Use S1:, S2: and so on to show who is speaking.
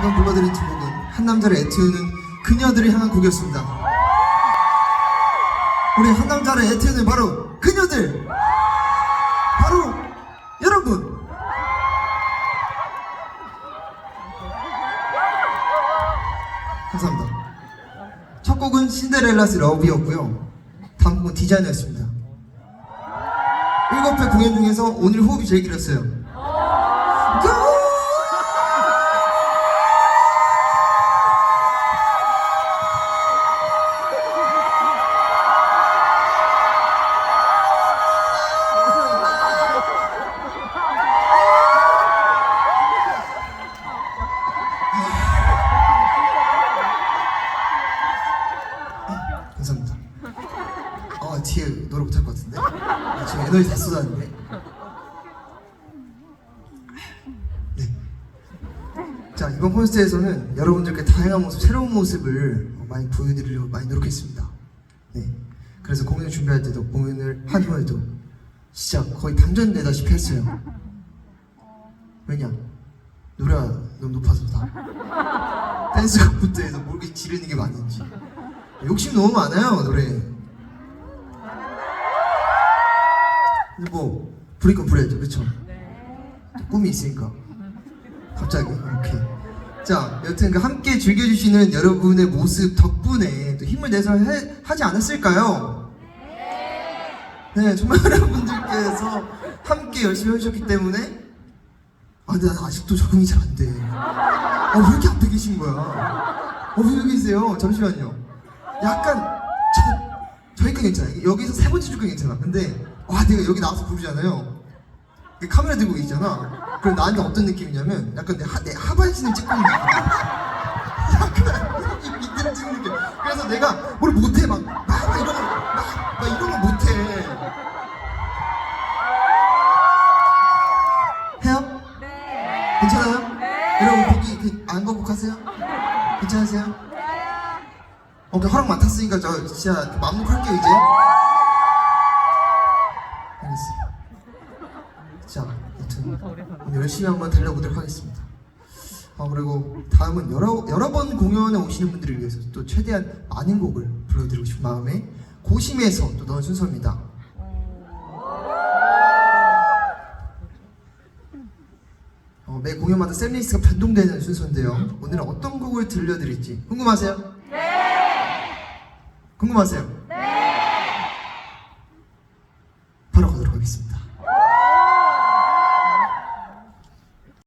S1: 방금 불러드린 두 곡은 한 남자를 애태우는 그녀들을 향한 곡이었습니다. 우리 한 남자를 애태우는 바로 그녀들! 바로 여러분! 감사합니다. 첫 곡은 신데렐라스 러브였고요. 다음 곡은 디자이너였습니다. 일곱 회 공연 중에서 오늘 호흡이 제일 길었어요. 감사합니다. 아 뒤에 노래 못할 것 같은데? 아, 지금 에너지 다 쏟았는데. 네. 자 이번 콘서트에서는 여러분들께 다양한 모습, 새로운 모습을 어, 많이 보여드리려고 많이 노력했습니다. 네. 그래서 공연 준비할 때도 공연을 한 후에도 진짜 거의 방전되다시피 했어요. 왜냐? 노래가 너무 높아서 다. 댄스 부트에서 뭘 이렇게 지르는 게 맞는지. 욕심 너무 많아요 노래. 근데 뭐 부릴 건 부려야죠, 그렇죠? 꿈이 있으니까. 갑자기 이렇게. 자, 여튼 그 함께 즐겨주시는 여러분의 모습 덕분에 또 힘을 내서 해, 하지 않았을까요? 네, 정말 여러분들께서 함께 열심히 해주셨기 때문에 아, 근데 난 아직도 적응이 잘 안 돼. 아, 왜 이렇게 앞에 계신 거야? 어, 왜 여기 계세요? 잠시만요. 약간 저 저희가 괜찮아. 여기서 세 번째 줄건 괜찮아. 근데 와 내가 여기 나와서 부르잖아요. 그 카메라 들고 있잖아. 그럼 나한테 어떤 느낌이냐면 약간 내, 하, 내 하반신을 찍고 있는 느낌. 약간 여기 밑에를 찍는 느낌. 그래서 내가 뭘 못해 막, 막, 막 이런 거, 막, 막 이런 거 못해. 해요? 괜찮아요? 여러분 보기 그, 안 거북하세요? 괜찮으세요? 오케이 허락 맡았으니까 저 진짜 마음 놓고 할게요 이제. 알겠습니다. 자 여튼 열심히 한번 달려보도록 하겠습니다. 아 그리고 다음은 여러 여러 번 공연에 오시는 분들을 위해서 또 최대한 많은 곡을 불러드리고 싶은 마음에 고심해서 또 넣은 순서입니다. 어, 매 공연마다 셀리스트가 변동되는 순서인데요. 오늘은 어떤 곡을 들려드릴지 궁금하세요? 궁금하세요? 네. 바로 가도록 하겠습니다.